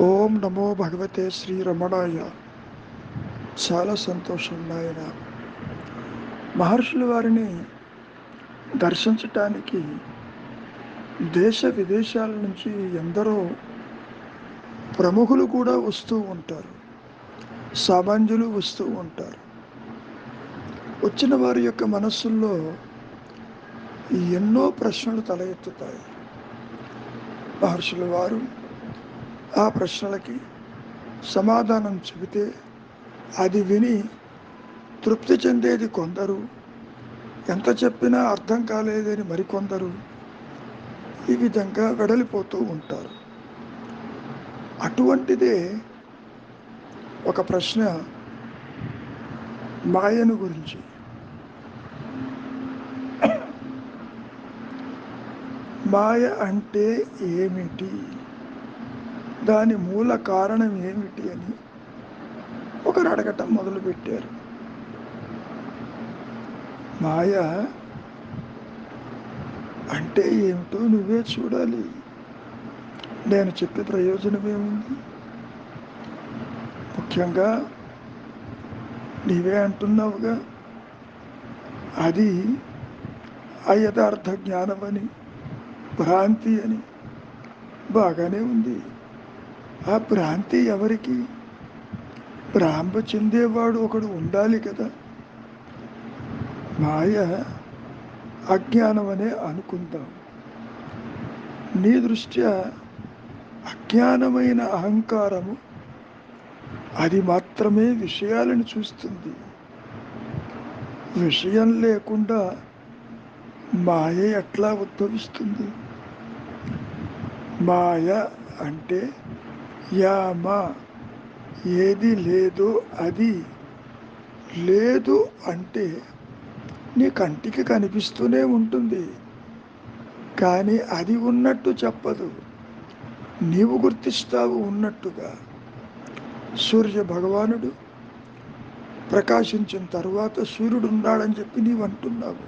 ఓం నమో భగవతే శ్రీ రమణాయ. చాలా సంతోషం నాయన. మహర్షుల వారిని దర్శించటానికి దేశ విదేశాల నుంచి ఎందరో ప్రముఖులు కూడా వస్తూ ఉంటారు. సామాన్యులు వస్తూ ఉంటారు. వచ్చిన వారి యొక్క మనస్సుల్లో ఎన్నో ప్రశ్నలు తల ఎత్తుతాయి మహర్షుల వారు ఆ ప్రశ్నలకి సమాధానం చెబితే అది విని తృప్తి చెందేది కొందరు. ఎంత చెప్పినా అర్థం కాలేదని మరికొందరు ఈ విధంగా వెడలిపోతూ ఉంటారు. అటువంటిదే ఒక ప్రశ్న మాయను గురించి. మాయ అంటే ఏమిటి? దాని మూల కారణం ఏమిటి అని ఒకరు అడగటం మొదలుపెట్టారు. మాయ అంటే ఏమిటో నువ్వే చూడాలి. నేను చెప్పే ప్రయోజనం ఏముంది? ముఖ్యంగా నీవే అంటున్నావుగా. అది అయథార్థ జ్ఞానం అని భ్రాంతి అని బాగానే ఉంది. ఆ భ్రాంతి ఎవరికి? భ్రాంప చెందేవాడు ఒకడు ఉండాలి కదా. మాయ అజ్ఞానం అనే అనుకుందాం. నీ దృష్ట్యా అజ్ఞానమైన అహంకారము అది మాత్రమే విషయాలను చూస్తుంది. విషయం లేకుండా మాయ ఎట్లా ఉద్భవిస్తుంది? మాయ అంటే యామ ఏది లేదో అది. లేదు అంటే నీ కంటికి కనిపిస్తూనే ఉంటుంది కానీ అది ఉన్నట్టు చెప్పదు. నీవు గుర్తిస్తావు ఉన్నట్టుగా. సూర్య భగవానుడు ప్రకాశించిన తరువాత సూర్యుడు ఉన్నాడని చెప్పి నీవు అంటున్నావు.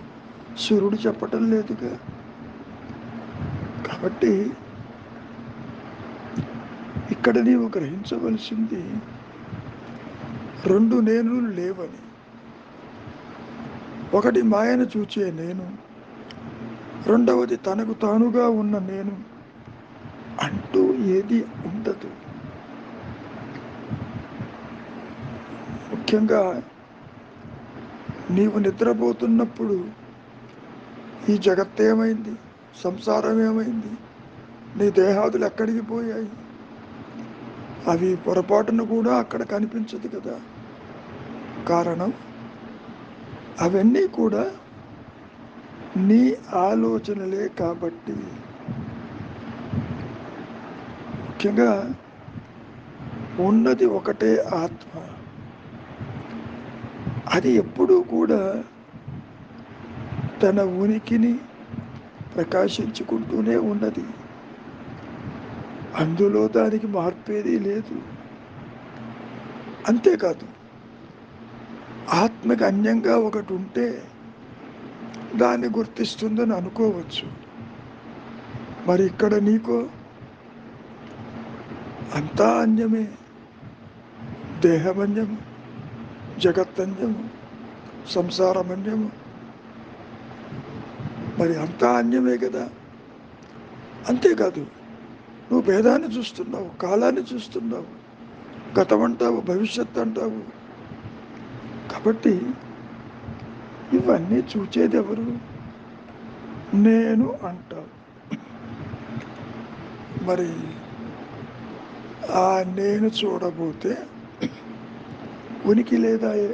సూర్యుడు చెప్పటం లేదుగా. కాబట్టి ఇక్కడ నీవు గ్రహించవలసింది రెండు నేను లేవని. ఒకటి మాయను చూచే నేను రెండవది తనకు తానుగా ఉన్న నేను అంటూ ఏది ఉండదు. ముఖ్యంగా నీవు నిద్రపోతున్నప్పుడు ఈ జగత్తేమైంది? సంసారం ఏమైంది నీ దేహాదులు ఎక్కడికి పోయాయి? అవి పొరపాటును కూడా అక్కడ కనిపించదు కదా. కారణం? అవన్నీ కూడా నీ ఆలోచనలే కాబట్టి. ముఖ్యంగా ఉన్నది ఒకటే ఆత్మ. అది ఎప్పుడూ కూడా తన ఉనికిని ప్రకాశించుకుంటూనే ఉన్నది. అందులో దానికి మార్పేది లేదు. అంతేకాదు ఆత్మకి అన్యంగా ఒకటి ఉంటే దాన్ని గుర్తిస్తుందని అనుకోవచ్చు. మరి ఇక్కడ నీకో అంతా అన్యమే. దేహమన్యము జగత్తన్యము సంసారమన్యము. మరి అంతా అన్యమే కదా. అంతేకాదు నువ్వు భేదాన్ని చూస్తున్నావు కాలాన్ని చూస్తున్నావు గతం అంటావు భవిష్యత్ అంటావు. కాబట్టి ఇవన్నీ చూచేది ఎవరు నేను అంటావు మరి ఆ నేను చూడబోతే ఉనికి లేదాయే?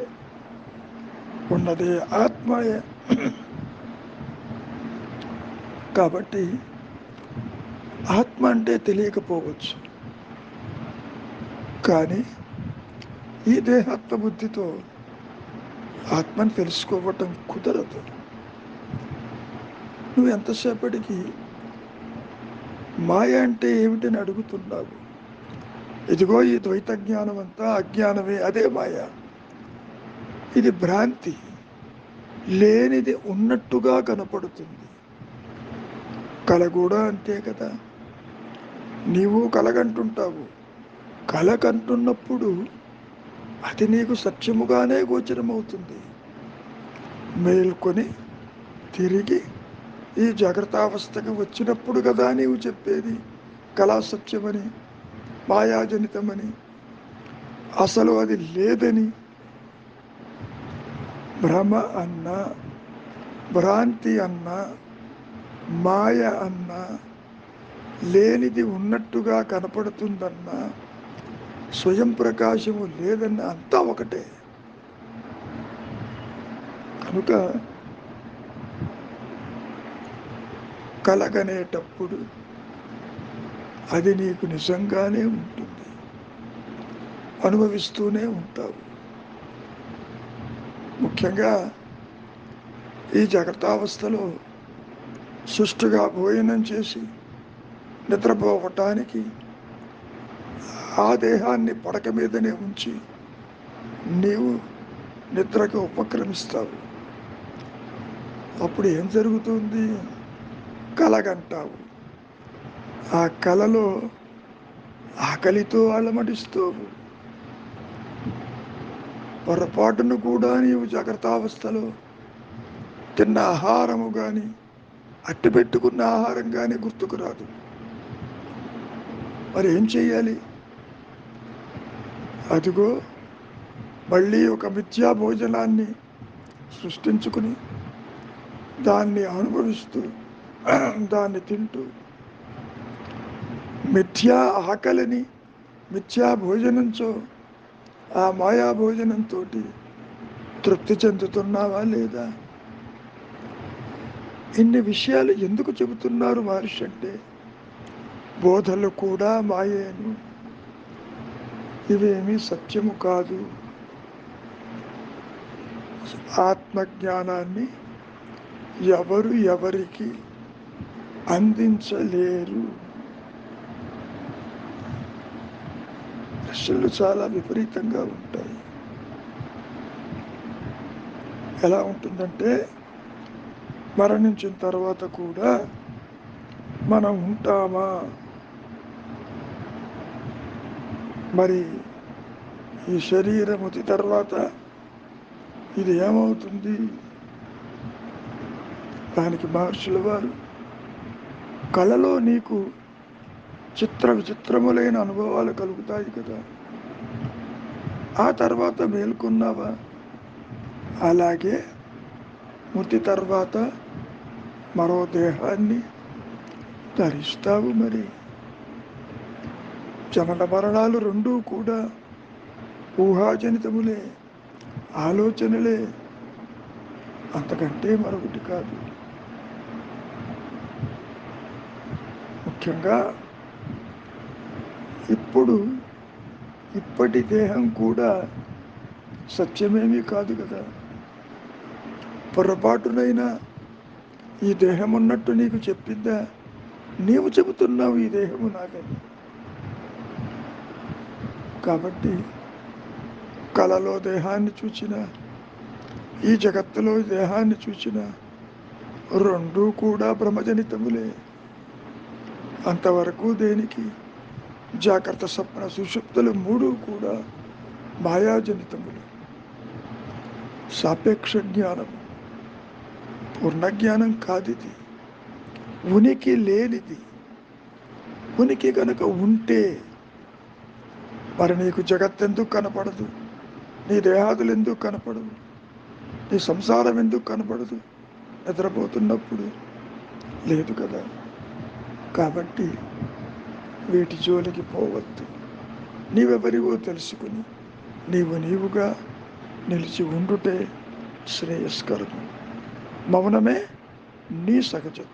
ఉన్నదే ఆత్మయే. కాబట్టి ఆత్మ అంటే తెలియకపోవచ్చు. కానీ ఈ దేహాత్మ బుద్ధితో ఆత్మని తెలుసుకోవటం కుదరదు. నువ్వు ఎంతసేపటికి మాయ అంటే ఏమిటని అడుగుతున్నావు? ఇదిగో ఈ ద్వైత జ్ఞానం అంతా అజ్ఞానమే అదే మాయ. ఇది భ్రాంతి. లేనిది ఉన్నట్టుగా కనపడుతుంది. కళ కూడా అంతే కదా. నీవు కలగంటుంటావు. కలకంటున్నప్పుడు అది నీకు సత్యముగానే గోచరమవుతుంది. మేల్కొని తిరిగి ఈ జాగ్రత్తావస్థకి వచ్చినప్పుడు కదా నీవు చెప్పేది. కళా సత్యమని మాయాజనితమని. అసలు అది లేదని. భ్రమ అన్న భ్రాంతి అన్న మాయ అన్న లేనిది ఉన్నట్టుగా కనపడుతుందన్న స్వయం ప్రకాశము లేదన్న అంతా ఒకటే. కనుక కలగనేటప్పుడు అది నీకు నిజంగానే ఉంటుంది. అనుభవిస్తూనే ఉంటావు. ముఖ్యంగా ఈ జాగ్రత్తావస్థలో సుష్టుగా భోజనం చేసి నిద్రపోవటానికి ఆ దేహాన్ని పడక మీదనే ఉంచి నీవు నిద్రకు ఉపక్రమిస్తావు. అప్పుడు ఏం జరుగుతుంది? కలగంటావు. ఆ కలలో ఆకలితో అలమటిస్తావు. పొరపాటును కూడా నీవు జాగ్రత్తావస్థలో తిన్న ఆహారము కానీ అట్టి పెట్టుకున్న ఆహారం కానీ గుర్తుకు రాదు. మరి ఏం చెయ్యాలి? అదిగో మళ్ళీ ఒక మిథ్యా భోజనాన్ని సృష్టించుకుని దాన్ని అనుభవిస్తూ దాన్ని తింటూ మిథ్యా ఆకలిని మిథ్యా భోజనంతో ఆ మాయా భోజనంతో తృప్తి చెందుతున్నావా లేదా? ఇన్ని విషయాలు ఎందుకు చెబుతున్నారు మహర్షి అంటే బోధలు కూడా మాయేను. ఇవేమీ సత్యము కాదు. ఆత్మజ్ఞానాన్ని ఎవరు ఎవరికి అందించలేరు. ప్రశ్నలు చాలా విపరీతంగా ఉంటాయి. ఎలా ఉంటుందంటే మరణించిన తర్వాత కూడా మనం ఉంటామా? మరి ఈ శరీరముతి తర్వాత ఇది ఏమవుతుంది? దానికి మహర్షుల వారు కళలో నీకు చిత్ర విచిత్రములైన అనుభవాలు కలుగుతాయి కదా. ఆ తర్వాత మేల్కొన్నావా? అలాగే మృతి తర్వాత మరో దేహాన్ని ధరిస్తావు మరి. జనన మరణాలు రెండూ కూడా ఊహాజనితములే ఆలోచనలే. అంతకంటే మరొకటి కాదు. ముఖ్యంగా ఇప్పుడు ఇప్పటి దేహం కూడా సత్యమేమీ కాదు కదా. పొరపాటునైనా ఈ దేహం ఉన్నట్టు నీకు చెప్పిందా నీవు చెబుతున్నావు ఈ దేహము నాకని కాబట్టి కళలో దేహాన్ని చూచిన ఈ జగత్తులో దేహాన్ని చూచిన రెండూ కూడా బ్రహ్మజనితములే. అంతవరకు దేనికి జాగ్రత్త సప్న సుషుప్తులు మూడు కూడా మాయాజనితములు. సాపేక్ష జ్ఞానం పూర్ణజ్ఞానం కాదిది. ఉనికి లేనిది. ఉనికి కనుక ఉంటే మరి నీకు జగత్ ఎందుకు కనపడదు? నీ దేహాదులు ఎందుకు కనపడదు నీ సంసారం ఎందుకు కనపడదు? నిద్రపోతున్నప్పుడు లేదు కదా? కాబట్టి వీటి జోలికి పోవద్దు. నీవెవరివో తెలుసుకుని నీవు నీవుగా నిలిచి ఉండుటే శ్రేయస్కరము. मवन में नी सघजो